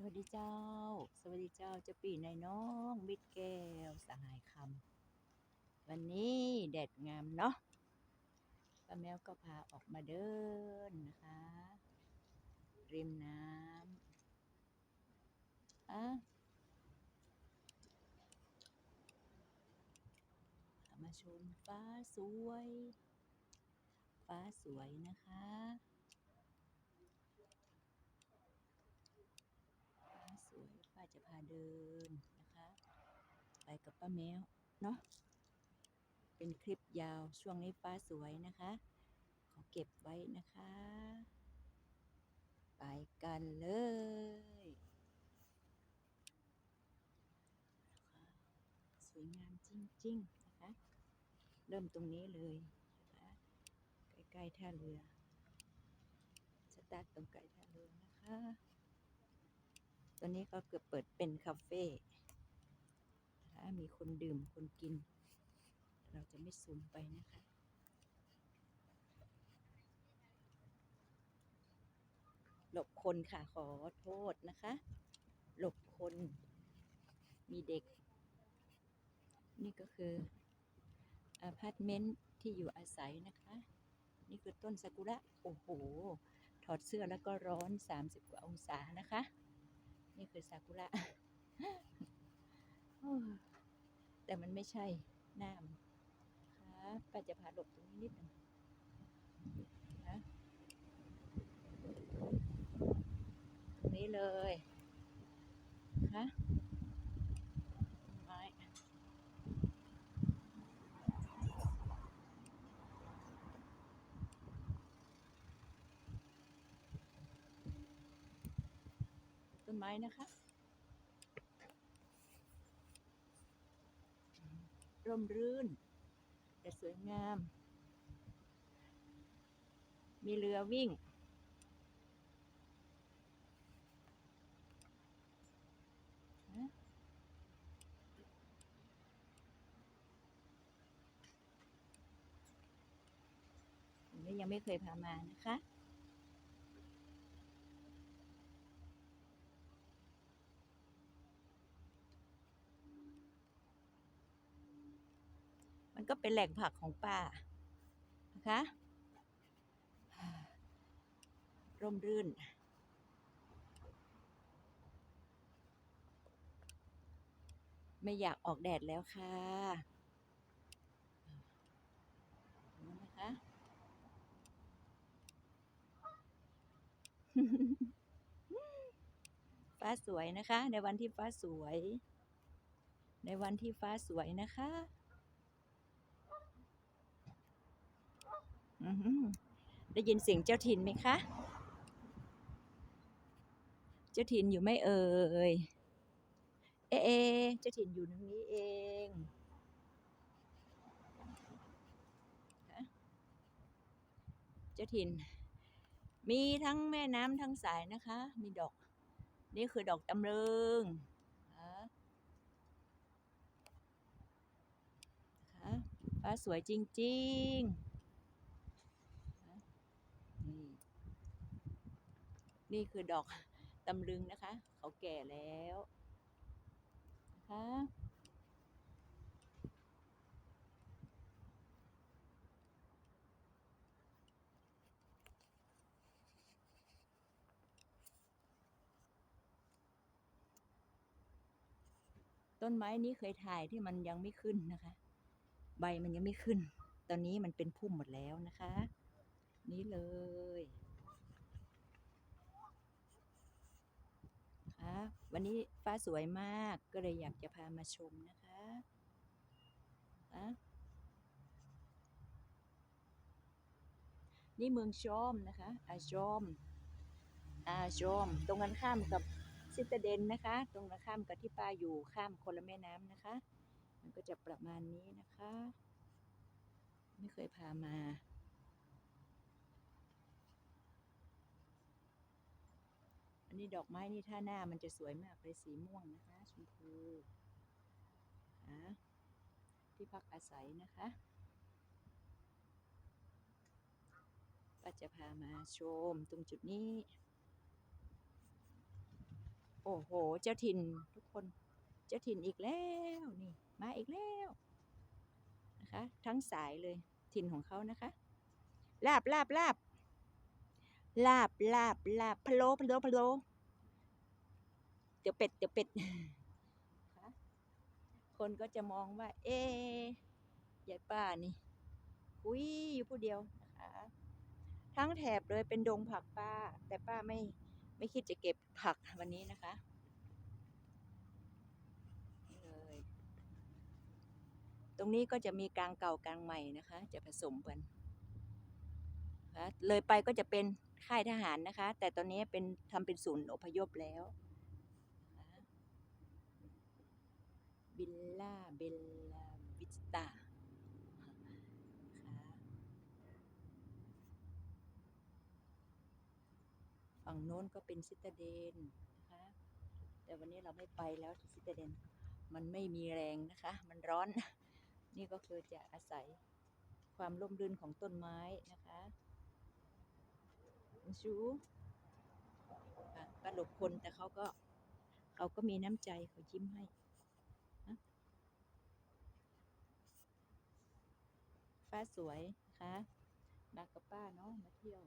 สวัสดีเจ้า สวัสดีเจ้าเจะปีในน้องมิตรแก้วสหายคำวันนี้แดดงามเนาะป้าแมวก็พาออกมาเดินนะคะ ริมน้ำอะมาชมฟ้าสวย ฟ้าสวยนะคะ ฟ้าสวยป้าจะพา เดินนะคะ ไปกับป้าแมวเนาะเป็นคลิปยาวช่วงนี้ฟ้าสวยนะคะ ขอเก็บไว้นะคะ ไปกันเลยนะคะสวยงามจริงๆนะคะ เริ่มตรงนี้เลยนะคะใกล้ๆท่าเรือสตาร์ตรงใกล้ท่าเรือนะคะ ตอนนี้ก็เกือบเปิดเป็นคาเฟ่นะคะมีคนดื่มคนกิน เราจะไม่ซูมไปนะคะ หลบคนค่ะขอโทษนะคะ หลบคน มีเด็ก นี่ก็คืออพาร์ตเมนต์ที่อยู่อาศัยนะคะ นี่คือต้นซากุระ โอ้โห ถอดเสื้อแล้วก็ร้อน 30 กว่าองศานะคะ นี่คือซากุระแต่มันไม่ใช่น้ำครับป้าจะพาหลบตรงนี้นิดหนึงนะตรงนี้เลยนะคะไม้ต้น ไม้นะคะ ร่มรื่น แต่สวยงาม มีเรือวิ่ง ยังไม่เคยพามานะคะ ก็เป็นแหล่งผักของป่านะคะร่มรื่น ไม่อยากออกแดดแล้วค่ะนะคะฟ้าสวยนะคะ ในวันที่ฟ้าสวย ในวันที่ฟ้าสวยนะคะ อือหือ ได้ยินเสียงเจ้าถิ่นไหมคะ เจ้าถิ่นอยู่ไม่เอ่ย เอเอเจ้าถิ่นอยู่ตรงนี้เองเจ้าถิ่น มีทั้งแม่น้ำทั้งสายนะคะ มีดอก นี่คือดอกตำลึงฟ้าสวยจริง ๆ นี่ นี่คือดอกตำลึงนะคะ เขาแก่แล้วนะคะต้นไม้นี้เคยถ่ายที่มันยังไม่ขึ้นนะคะ ใบมันยังไม่ขึ้น ตอนนี้มันเป็นพุ่มหมดแล้วนะคะ นี่เลยค่ะ วันนี้ฟ้าสวยมากก็เลยอยากจะพามาชมนะคะอะนี่เมืองชอมนะคะอาชอมอาชอม ตรงกันข้ามกับซิตาเดนนะคะ ตรงกันข้ามกับที่ป้าอยู่ข้ามคนละแม่น้ำนะคะ มันก็จะประมาณนี้นะคะ ไม่เคยพามา นี้ดอกไม้นี่ถ้าหน้ามันจะสวยมากเลยสีม่วงนะคะชมพูอะที่พักอาศัยนะคะก็จะพามาชมตรงจุดนี้โอโอ้โห เจ้าถิ่นทุกคน เจ้าถิ่นอีกแล้วนี่ มาอีกแล้วนะคะ ทั้งสายเลยถิ่นของเขานะคะ ลาบลาบลาบลาบลาบลาบพะโล้พะโล้พะโล้ เดี๋ยวเป็ด เดี๋ยวเป็ดนะคะคนก็จะมองว่า เอ๊ะยายป้านี่คุยอยู่ผู้เดียวนะคะทั้งแถบเลยเป็นดงผักป้า แต่ป้าไม่ไม่คิดจะเก็บผักวันนี้นะคะนี่เลยตรงนี้ก็จะมีกลางเก่ากลางใหม่นะคะ จะผสมกันนะคะเลยไปก็จะเป็นค่ายทหารนะคะ แต่ตอนนี้เป็นทำเป็นศูนย์อพยพแล้วนะคะ บิลล่าเบลลาวิสตานะคะฝั่งโน้นก็เป็นซิตาเดนนะคะ แต่วันนี้เราไม่ไปแล้วที่ซิตาเดน มันไม่มีแรงนะคะ มันร้อน นี่ก็คือจะอาศัยความร่มรื่นของต้นไม้นะคะชูค่ะหลบคนแต่เขาก็เขาก็มีน้ำใจเขายิ้มให้นะ ฟ้าสวยนะคะมากับป้าเนาะมาเที่ยว